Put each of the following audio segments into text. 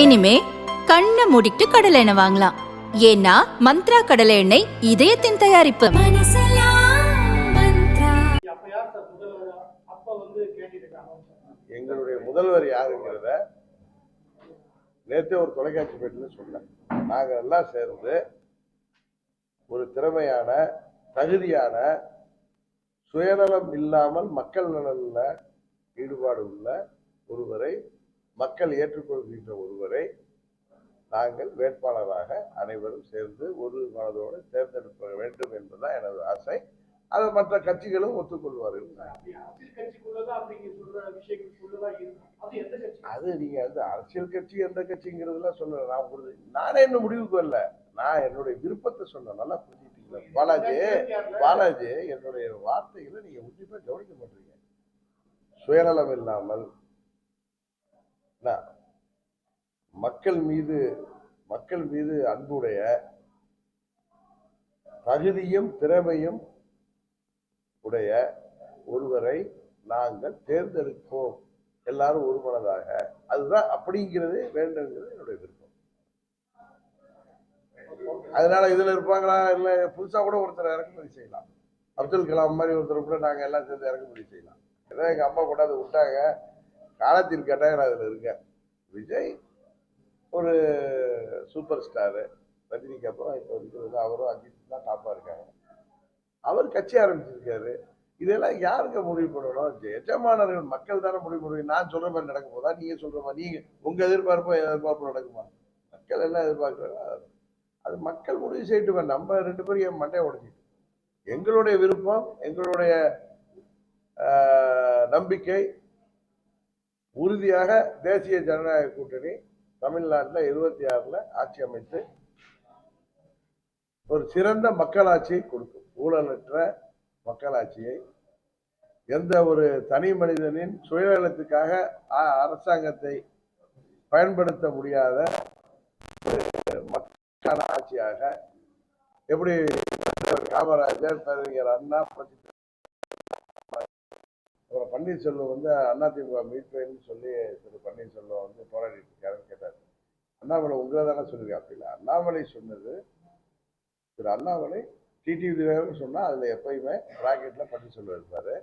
இனிமே கண்ணை மூடிட்டு கடலை எண்ணெய் வாங்கலாம். ஏன்னா மந்த்ரா கடலை எண்ணெய் இதயத்தின் தயாரிப்பு. வந்து எங்களுடைய முதல்வர் யாருங்கிறத நேற்றே ஒரு தொலைக்காட்சி பேட்டில் சொன்னேன் நாங்கள் எல்லாம் சேர்ந்து ஒரு திறமையான தகுதியான சுயநலம் இல்லாமல் மக்கள் நலனில் ஈடுபாடு உள்ள ஒருவரை மக்கள் ஏற்றுக்கொள்கின்ற ஒருவரை நாங்கள் வேட்பாளராக அனைவரும் சேர்ந்து ஒரு மனதோடு தேர்ந்தெடுக்க வேண்டும் என்பதுதான் எனது ஆசை. அதை மற்ற கட்சிகளும் ஒத்துக்கொள்வார்கள். அது எந்த கட்சி? அது நீங்க வந்து அரசியல் கட்சி எந்த கட்சிங்கிறதுலாம் சொல்ல நான் ஒரு நானே இன்னும் முடிவுக்கு வரல. நான் என்னுடைய விருப்பத்தை சொன்னேன் நல்லா புரிஞ்சுட்டீங்களா பாலாஜி பாலாஜி என்னுடைய வார்த்தைகளை நீங்க உன்னிப்பா கவனிக்க மாட்டீங்க. சுயநலம் இல்லாமல் மக்கள் மீது மக்கள் மீது அன்புடைய தகுதியும் திறமையும் உடைய ஒருவரை நாங்கள் தேர்ந்தெடுப்போம். எல்லாரும் ஒருமனதாக. அதுதான் அப்படிங்கிறது வேண்டுங்கிறது என்னுடைய விருப்பம். அதனால இதுல இருப்பாங்களா? இல்ல புதுசா கூட ஒருத்தர் இறக்குமதி செய்யலாம். அப்துல் கலாம் மாதிரி ஒருத்தர் கூட நாங்க எல்லாம் சேர்ந்து இறக்குமதி செய்யலாம். ஏன்னா எங்க அம்மா கொண்டாந்து விட்டாங்க. காலத்தில் கேட்டால் நான் அதில் இருக்கேன். விஜய் ஒரு சூப்பர் ஸ்டாரு ரஜினிக்கு அப்புறம் இப்போ இருக்கிறது அவரும் அஜித் தான் டாப்பாக இருக்காங்க. அவர் கட்சி ஆரம்பிச்சிருக்காரு. இதெல்லாம் யாருங்க முடிவு பண்ணணும்? எஜமானர்கள் மக்கள் தானே முடிவு பண்ணுவீங்க நான் சொல்கிற மாதிரி நடக்க போதா? நீங்கள் சொல்கிற மாதிரி. நீங்கள் உங்கள் எதிர்பார்ப்போ எதிர்பார்ப்பு நடக்குமா? மக்கள் எல்லாம் எதிர்பார்க்குறாங்க அது. மக்கள் முடிவு செய்யட்டுமே நம்ம ரெண்டு பேரும் என் மண்டையை உடைச்சிட்டு எங்களுடைய விருப்பம் எங்களுடைய நம்பிக்கை உறுதியாக தேசிய ஜனநாயக கூட்டணி தமிழ்நாட்டில் இருபத்தி ஆறில் ஆட்சி அமைத்து ஒரு சிறந்த மக்களாட்சியை கொடுக்கும். ஊழலற்ற மக்களாட்சியை எந்த ஒரு தனி மனிதனின் சுயநலத்துக்காக அரசாங்கத்தை பயன்படுத்த முடியாத ஒரு மக்களான ஆட்சியாக எப்படி காமராஜர் பேரறிஞர் அண்ணா பன்னீர்செல்வம் வந்து அதிமுக மீட்பேன்னு சொல்லி திரு பன்னீர்செல்வம் வந்து போராடிட்டு இருக்காருன்னு கேட்டார். அண்ணாமலை உங்களை தானே சொல்லுங்க அப்படி இல்லை. அண்ணாமலை சொன்னது திரு அண்ணாமலை டிடிவி தினகரன் சொன்னால் அதில் எப்பயுமே ப்ராக்கெட்டில் பன்னீர்செல்வம் இருப்பார்.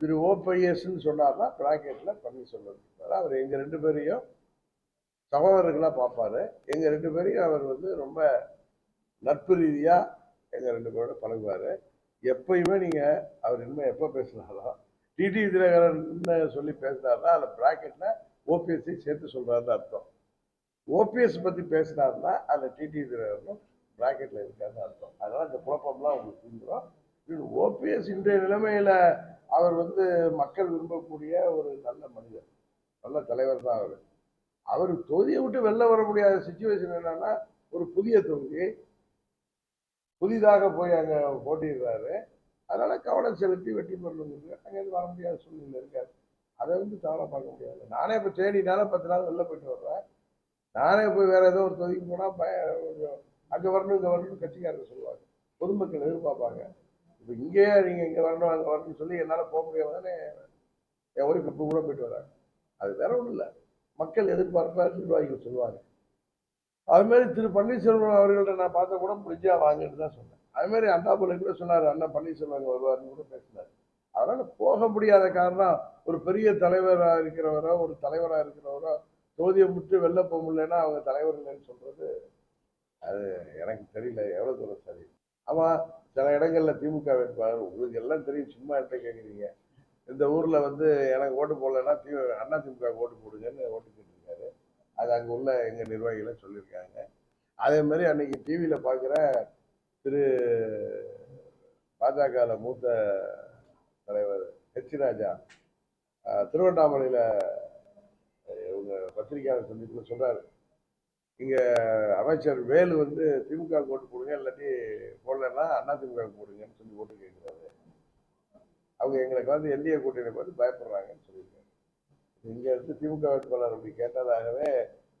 திரு ஓபிஎஸ்ன்னு சொன்னார்னா ப்ராக்கெட்டில் பன்னீர்செல்வம் இருப்பார். அவர் எங்கள் ரெண்டு பேரையும் சகோதரர்களாக பார்ப்பாரு. எங்கள் ரெண்டு பேரையும் அவர் வந்து ரொம்ப நட்பு ரீதியாக எங்கள் ரெண்டு பேரோட பழகுவார். எப்பயுமே நீங்கள் அவர் இனிமேல் எப்போ பேசினாலும் டிடி தினகரன் சொல்லி பேசினார்னா அதில் ப்ராக்கெட்டில் ஓபிஎஸ்ஐ சேர்த்து சொல்கிறாருன்னு அர்த்தம். ஓபிஎஸ் பற்றி பேசினார்னா அதில் டிடி தினகரனும் ப்ராக்கெட்டில் இருக்காருன்னு அர்த்தம். அதெல்லாம் இந்த குழப்பம்லாம் உங்களுக்கு புரிஞ்சிடும் ஓபிஎஸ் இன்றைய நிலைமையில் அவர் வந்து மக்கள் விரும்பக்கூடிய ஒரு நல்ல மனிதர். நல்ல தலைவர் தான் அவர். அவர் தொகுதியை விட்டு வெளில வர முடியாத சுச்சுவேஷன் என்னன்னா ஒரு புதிய தொகுதி. புதிதாக போய் அங்கே போட்டிடுறாரு அதனால கவனம் செலுத்தி வெற்றி பெறணுங்கிறது அங்கேருந்து வர முடியாத சூழ்நிலை இருக்காது. அதை வந்து தவறாக பார்க்க முடியாது. நானே இப்போ தேடினால பத்து நாள் வெளில போயிட்டு வர்றேன் நானே போய் வேற ஏதோ ஒரு தொகுதிக்கு போனால் பய கொஞ்சம் அங்கே வரணும் இங்கே வரணும்னு கட்சிக்காரங்க சொல்லுவாங்க. பொதுமக்கள் எதிர்பார்ப்பாங்க. இப்போ இங்கேயே நீங்கள் இங்கே வரணும் அங்கே வரணும்னு சொல்லி என்னால் போக முடியாம என் ஒய்ஃப் இப்போ கூட போயிட்டு வராங்க. அது வேற ஒன்றும் இல்லை. மக்கள் எதிர்பார்ப்பா நிர்வாகிகள் சொல்லுவாங்க. அதுமாரி திரு பன்னீர்செல்வம் அவர்கள்ட்ட நான் பார்த்த கூட முடிஞ்சா வாங்கன்னு தான் சொன்னேன். அது மாதிரி அண்ணாமலை கூட சொன்னார் அண்ணா பன்னீர்செல்வம் அங்கே வருவாருன்னு கூட பேசினார். அதனால் போக முடியாத காரணம் ஒரு பெரிய தலைவராக இருக்கிறவரோ ஒரு தலைவராக இருக்கிறவரோ தொகுதியை முற்று வெளில போக முடியலன்னா அவங்க தலைவர் இல்லைன்னு சொல்கிறது அது எனக்கு தெரியல எவ்வளோ தூரம் சரி. ஆமாம் சில இடங்களில் திமுக வேட்பாளர் உங்களுக்கு எல்லாம் தெரியும் சும்மா என்கிட்ட கேட்குறீங்க இந்த ஊரில் வந்து எனக்கு ஓட்டு போடலைன்னா தி அண்ணா திமுக ஓட்டு போடுங்கன்னு ஓட்டு கேட்டிருக்காரு. அது அங்கே உள்ள எங்கள் நிர்வாகிகளை சொல்லியிருக்காங்க. அதே மாதிரி அன்னைக்கு டிவியில் பார்க்குற திரு பாஜகவில் மூத்த தலைவர் ஹெச் ராஜா திருவண்ணாமலையில் இவங்க பத்திரிகையாளர் சந்திப்பில் சொல்கிறாரு இங்கே அமைச்சர் வேலு வந்து திமுக ஓட்டு போடுங்க இல்லாட்டி போடலன்னா அண்ணா திமுக போடுங்கன்னு சொல்லி ஓட்டு கேட்குறாரு அவங்க எங்களுக்கு வந்து என்டிஏ கூட்டணி பார்த்து பயப்படுறாங்கன்னு சொல்லியிருக்காங்க இங்கே இருந்து திமுக வேட்பாளர் அப்படி கேட்டதாகவே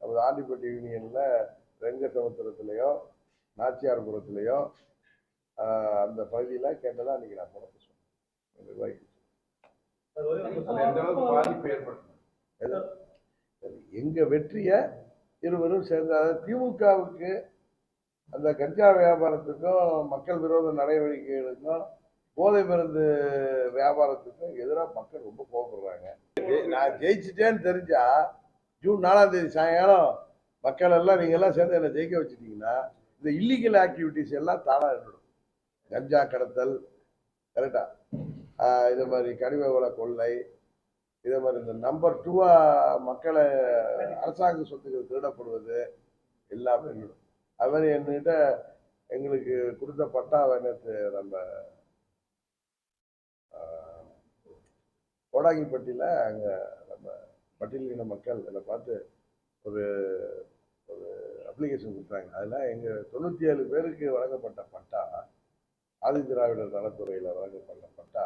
நமது ஆண்டிப்பட்டி யூனியன்ல ரெங்கசமுத்திரத்திலேயோ நாச்சியார்புரத்திலேயோ அந்த பகுதியில கேட்டதா அன்னைக்கு நான் பணத்தை சொன்னேன். நிர்வாகி அது வந்து அது எந்த அளவுக்கு பாதிப்பு ஏற்படுத்தும்? எது? சரி, எங்க வெற்றியை இருவரும் சேர்ந்து திமுகவுக்கு அந்த கஞ்சா வியாபாரத்துக்கும் மக்கள் விரோத நடவடிக்கைகளுக்கும் போதை மருந்து வியாபாரத்துக்கும் எதிராக மக்கள் ரொம்ப கோவப்படுறாங்க. ஜெய்- நான் ஜெயிச்சிட்டேன்னு தெரிஞ்சா ஜூன் நாலாம் தேதி சாயங்காலம் மக்கள் எல்லாம் நீங்க எல்லாம் சேர்ந்து என்னை ஜெயிக்க வச்சுட்டீங்கன்னா இந்த இல்லீகல் ஆக்டிவிட்டிஸ் எல்லாம் தானாக நின்றுடும். கஞ்சா கடத்தல் கரெக்டா இது மாதிரி கனிம வள கொள்ளை இதே மாதிரி இந்த நம்பர் டூவா மக்களை அரசாங்க சொத்துக்கள் திருடப்படுவது எல்லாமே நின்றுடும். அது மாதிரி என்கிட்ட எங்களுக்கு கொடுத்த பட்டா நேற்று நம்ம கோடாங்கிப்பட்டியில் அங்கே நம்ம பட்டியலின மக்கள் இதில் பார்த்து ஒரு ஒரு அப்ளிகேஷன் கொடுத்தாங்க. அதில் எங்கள் தொண்ணூற்றி ஏழு பேருக்கு வழங்கப்பட்ட பட்டா ஆதி திராவிடர் நலத்துறையில் வழங்கப்பட்ட பட்டா.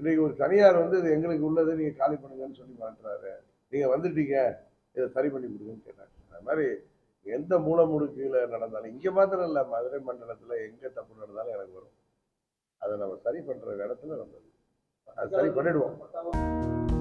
இன்னைக்கு ஒரு தனியார் வந்து இது எங்களுக்கு உள்ளது நீங்கள் காலி பண்ணுங்கன்னு சொல்லி மாட்டுறாரு. நீங்கள் வந்துட்டீங்க இதை சரி பண்ணி கொடுங்கன்னு கேட்டாங்க அது மாதிரி எந்த மூலமுடுக்குல நடந்தாலும் இங்கே மாத்திரம் இல்லை மதுரை மண்டலத்தில் எங்கே தப்பு நடந்தாலும் எனக்கு வரும். அதை நம்ம சரி பண்ணுற இடத்துல நம்ம அதை சரி பண்ணிடுவோம். பட்டாவும்